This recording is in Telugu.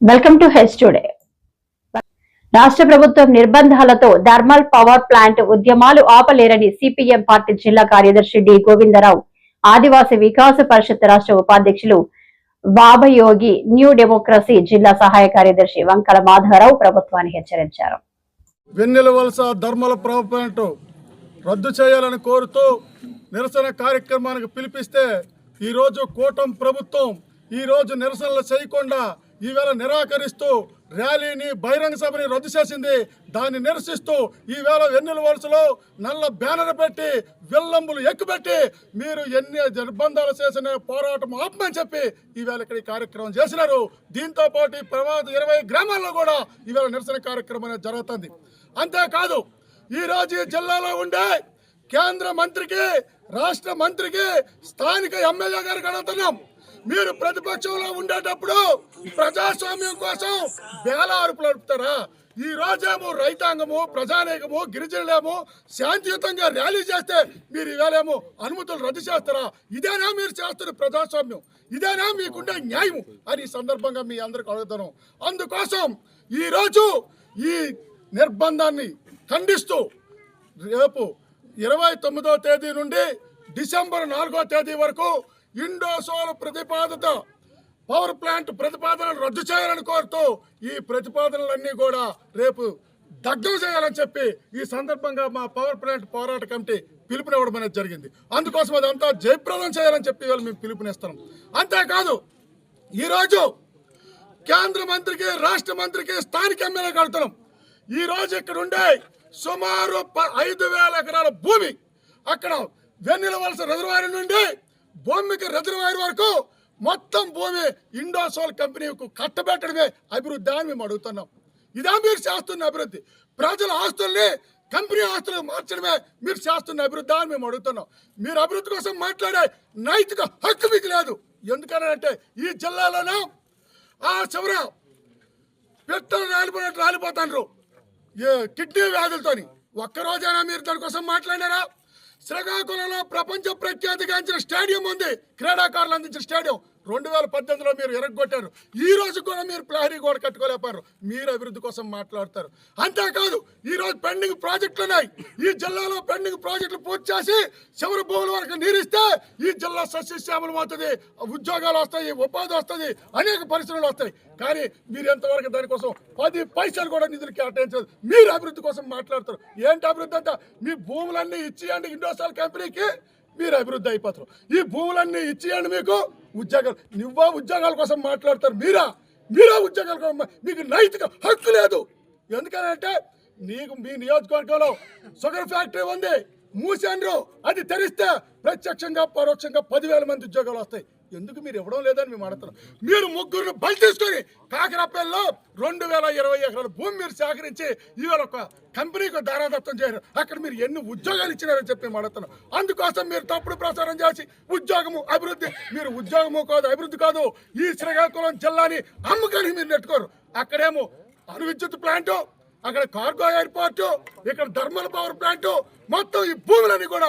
వెల్కమ్ టు హెచ్ టుడే రాష్ట్ర ప్రభుత్వం నిర్బంధాలతో థర్మల్ పవర్ ప్లాంట్ ఉద్యమాలు ఆపలేరని సిపిఎం పార్టీ జిల్లా కార్యదర్శి డి గోవిందరావు ఆదివాసీ వికాస పరిషత్ రాష్ట్ర ఉపాధ్యక్షులు బాబయోగి న్యూ డెమోక్రసీ జిల్లా సహాయ కార్యదర్శి వంకల మాధవరావు ప్రభుత్వాన్ని హెచ్చరించారు. వెన్నెల వలస ధర్మల రద్దు చేయాలని కోరుతూ నిరసన కార్యక్రమానికి పిలిపిస్తే ఈరోజు కూటమి ప్రభుత్వం ఈరోజు నిరసనలు చేయకుండా ఈవేళ నిరాకరిస్తూ ర్యాలీని బహిరంగ సభని రద్దు చేసింది. దాన్ని నిరసిస్తూ ఈవేళ వెన్నెల వరుసలో నల్ల బ్యానర్ పెట్టి విల్లంబులు ఎక్కుపెట్టి మీరు ఎన్ని నిర్బంధాలు చేసిన పోరాటం ఆపమని చెప్పి ఈవేళ ఇక్కడ ఈ కార్యక్రమం చేసినారు. దీంతో పాటు ఈ ప్రమాద ఇరవై గ్రామాల్లో కూడా ఈవేళ నిరసన కార్యక్రమం అనేది జరుగుతుంది. అంతేకాదు ఈ రోజు జిల్లాలో ఉండే కేంద్ర మంత్రికి రాష్ట్ర మంత్రికి స్థానిక ఎమ్మెల్యే గారికి అడుగుతున్నాం. మీరు ప్రతిపక్షంలో ఉండేటప్పుడు ప్రజాస్వామ్యం కోసం బేలారుపులు నడుపుతారా ఈ రోజేమో రైతాంగము ప్రజానేకము గిరిజనులేమో శాంతియుతంగా ర్యాలీ చేస్తే మీరు ఇవాళేమో అనుమతులు రద్దు చేస్తారా? ఇదేనా మీరు చేస్తున్న ప్రజాస్వామ్యం? ఇదేనా మీకుండే న్యాయం అని సందర్భంగా మీ అందరికి అడుగుతాను. అందుకోసం ఈరోజు ఈ నిర్బంధాన్ని ఖండిస్తూ రేపు ఇరవై తొమ్మిదో తేదీ నుండి డిసెంబర్ నాలుగో తేదీ వరకు ఇండోసోల్ ప్రతిపాదిత పవర్ ప్లాంట్ ప్రతిపాదనలు రద్దు చేయాలని కోరుతూ ఈ ప్రతిపాదనలన్నీ కూడా రేపు దగ్గర చేయాలని చెప్పి ఈ సందర్భంగా మా పవర్ ప్లాంట్ పోరాట కమిటీ పిలుపునివ్వడం అనేది జరిగింది. అందుకోసం అదంతా జయప్రదం చేయాలని చెప్పి వాళ్ళు మేము పిలుపునిస్తాం. అంతేకాదు ఈరోజు కేంద్ర మంత్రికి రాష్ట్ర మంత్రికి స్థానిక ఎమ్మెల్యే కడుతున్నాం ఈ రోజు ఇక్కడ ఉండే సుమారు ప- ఐదు వేల ఎకరాల భూమి అక్కడ వెన్నెల వలస రిజర్వాయర్ నుండి భూమికి రిజర్వాయర్ వరకు మొత్తం భూమి ఇండోసోల్ కంపెనీకు కట్టబెట్టడమే అభివృద్ధి అని మేము అడుగుతున్నాం. ఇదా మీరు చేస్తున్న అభివృద్ధి. ప్రజల ఆస్తుల్ని కంపెనీ ఆస్తులు మార్చడమే మీరు చేస్తున్న అభివృద్ధి అని మేము అడుగుతున్నాం. మీరు అభివృద్ధి కోసం మాట్లాడే నైతిక హక్కు మీకు లేదు. ఎందుకనంటే ఈ జిల్లాలోనూ ఆ చివర పెట్టలు రాలిపోయినట్టు రాలిపోతాండ్రు. A kidney వ్యాధులతోని. ఒక్కరోజైనా మీరు దానికోసం మాట్లాడారా? శ్రీకాకుళంలో ప్రపంచ ప్రఖ్యాతిగాంచిన స్టేడియం ఉంది. క్రీడాకారులు అందించిన స్టేడియం. రెండు వేల పద్దెనిమిదిలో మీరు ఎరగొట్టారు. ఈ రోజు కూడా మీరు ప్రహరీ గోడ కట్టుకోలేపారు మీరు అభివృద్ధి కోసం మాట్లాడతారు. అంతేకాదు ఈ రోజు పెండింగ్ ప్రాజెక్టులు ఉన్నాయి. ఈ జిల్లాలో పెండింగ్ ప్రాజెక్టులు పూర్తి చేసి చివరి భూముల వరకు నీరిస్తే ఈ జిల్లా సస్యశ్యామలం అవుతుంది ఉద్యోగాలు వస్తాయి ఉపాధి వస్తుంది అనేక పరిశ్రమలు వస్తాయి. కానీ మీరు ఎంతవరకు దానికోసం పది పైసలు కూడా నిధులు కేటాయించదు మీరు అభివృద్ధి కోసం మాట్లాడతారు. ఏంటి అభివృద్ధి అంతా? మీ భూములన్నీ ఇచ్చేయండి ఇండోసాల్ కంపెనీకి మీరు అభివృద్ధి అయిపోతారు. ఈ భూములన్నీ ఇచ్చేయండి మీకు. ఉద్యోగాలు నువ్వా ఉద్యోగాల కోసం మాట్లాడతారు మీరా? మీరా ఉద్యోగాల కోసం మీకు నైతిక హక్కు లేదు. ఎందుకనంటే నీకు మీ నియోజకవర్గంలో షుగర్ ఫ్యాక్టరీ ఉంది. మూసాండ్రు అది తెరిస్తే ప్రత్యక్షంగా పరోక్షంగా పదివేల మంది ఉద్యోగాలు వస్తాయి. ఎందుకు మీరు ఇవ్వడం లేదని మేము అడుగుతున్నాం. మీరు ముగ్గురు బలి తీసుకొని కాకరాపల్లిలో రెండు వేల ఇరవై ఎకరాల భూమి మీరు సేకరించి ఈవేళ ఒక కంపెనీకి దారాదత్తం చేయరు అక్కడ మీరు ఎన్ని ఉద్యోగాలు ఇచ్చినారని చెప్పి మేము అడుగుతున్నాం. అందుకోసం మీరు తప్పుడు ప్రచారం చేసి ఉద్యోగము అభివృద్ధి మీరు ఉద్యోగము కాదు అభివృద్ధి కాదు ఈ శ్రీకాకుళం జిల్లాని అమ్మకానికి మీరు నెట్టుకోరు. అక్కడేమో అణు విద్యుత్ ప్లాంటు అక్కడ కార్గో ఎయిర్పోర్టు ఇక్కడ థర్మల్ పవర్ ప్లాంట్ మొత్తం ఈ భూములన్నీ కూడా